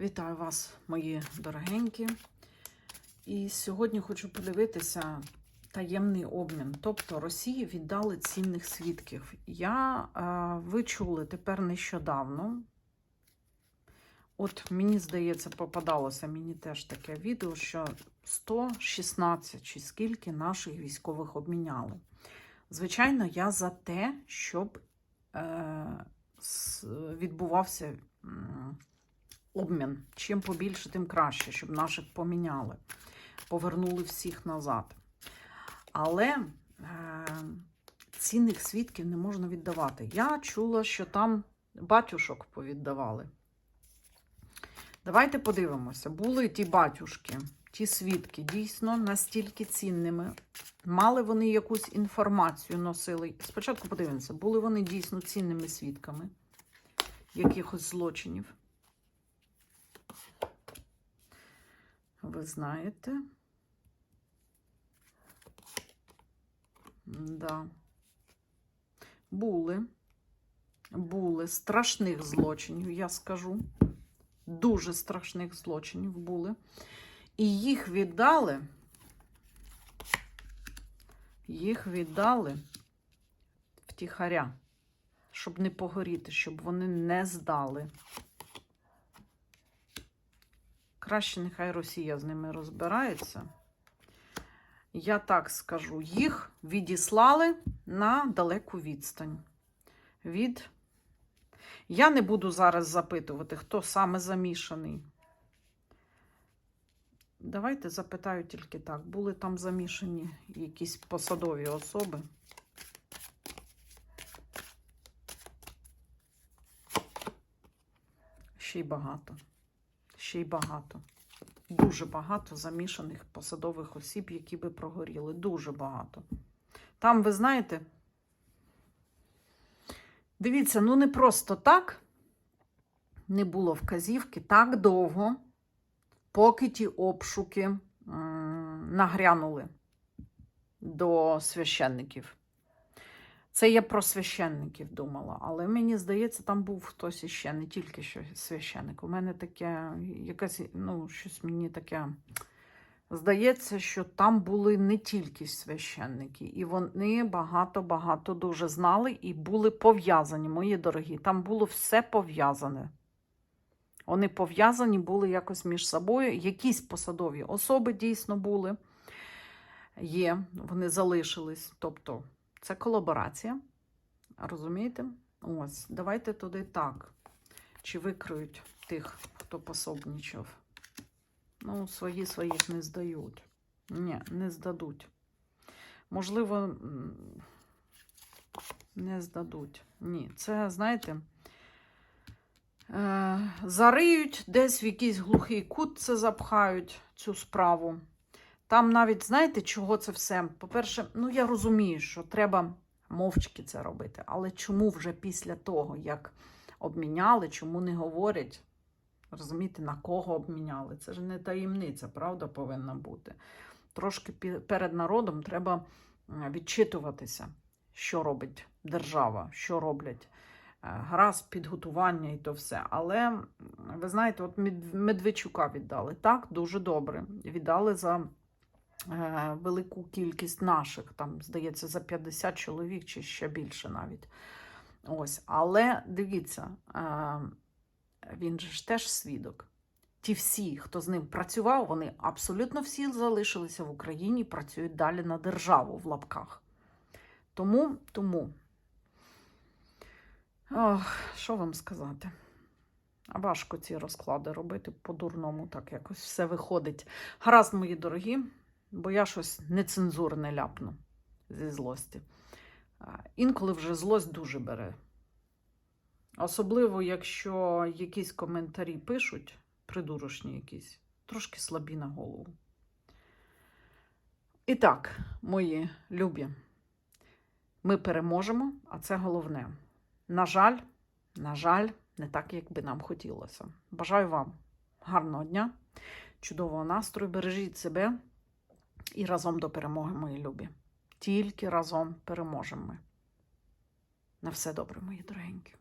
Вітаю вас, мої дорогенькі. І сьогодні хочу подивитися таємний обмін. Тобто Росії віддали цінних свідків. Я, е, ви чули тепер нещодавно. От мені здається, попадалося мені теж таке відео, що 116 чи скільки наших військових обміняли. Звичайно, я за те, щоб е, відбувався обмін. Чим побільше, тим краще, щоб наших поміняли, повернули всіх назад. Але е, цінних свідків не можна віддавати. Я чула, що там батюшок повіддавали. Давайте подивимося, були ті батюшки, ті свідки дійсно настільки цінними. Мали вони якусь інформацію носили. Спочатку подивимося, були вони дійсно цінними свідками якихось злочинів. Ви знаєте. Да. Були. Були страшних злочинів, я скажу. Дуже страшних злочинів були. І їх віддали. Їх віддали втіхаря, щоб не погоріти, щоб вони не здали. Краще нехай Росія з ними розбирається. Я так скажу, їх відіслали на далеку відстань. Від. Я не буду зараз запитувати, хто саме замішаний. Давайте запитаю тільки так. Були там замішані якісь посадові особи. Ще й багато. Ще й багато. Дуже багато замішаних посадових осіб, які би прогоріли. Дуже багато. Там, ви знаєте, дивіться, ну не просто так не було вказівки так довго, поки ті обшуки м, нагрянули до священників. Це я про священників думала, але мені здається, там був хтось іще, не тільки що священник. У мене таке, якась, ну, щось мені таке. Здається, що там були не тільки священники, і вони багато-багато дуже знали і були пов'язані, мої дорогі. Там було все пов'язане. Вони пов'язані були якось між собою. Якісь посадові особи дійсно були, є, вони залишились. Тобто, це колаборація. Розумієте? Ось, давайте туди так. Чи викриють тих, хто пособничав. Ну, свої своїх не здають. Ні, не здадуть. Можливо, не здадуть. Ні, це, знаєте, е, зариють десь в якийсь глухий кут це запхають цю справу. Там навіть, знаєте, чого це все? По-перше, ну я розумію, що треба мовчки це робити. Але чому вже після того, як обміняли, чому не говорять? Розумієте, на кого обміняли? Це ж не таємниця, правда, повинна бути. Трошки перед народом треба відчитуватися, що робить держава, що роблять. Е, Гаразд, підготування і то все. Але ви знаєте, от Медведчука віддали. Так, дуже добре. Віддали за велику кількість наших, там, здається, за 50 чоловік чи ще більше навіть. Ось. Але дивіться, е, він же ж теж свідок. Ті всі, хто з ним працював, вони абсолютно всі залишилися в Україні, працюють далі на державу в лапках. Тому, тому, ох, що вам сказати? Важко ці розклади робити по-дурному, так якось все виходить. Гаразд, мої дорогі, бо я щось нецензурне ляпну зі злості. Інколи вже злость дуже бере. Особливо, якщо якісь коментарі пишуть, придурочні якісь, трошки слабі на голову. І так, мої любі, ми переможемо, а це головне. На жаль, на жаль, не так, як би нам хотілося. Бажаю вам гарного дня, чудового настрою, бережіть себе і разом до перемоги, мої любі. Тільки разом переможемо ми. На все добре, мої дорогенькі.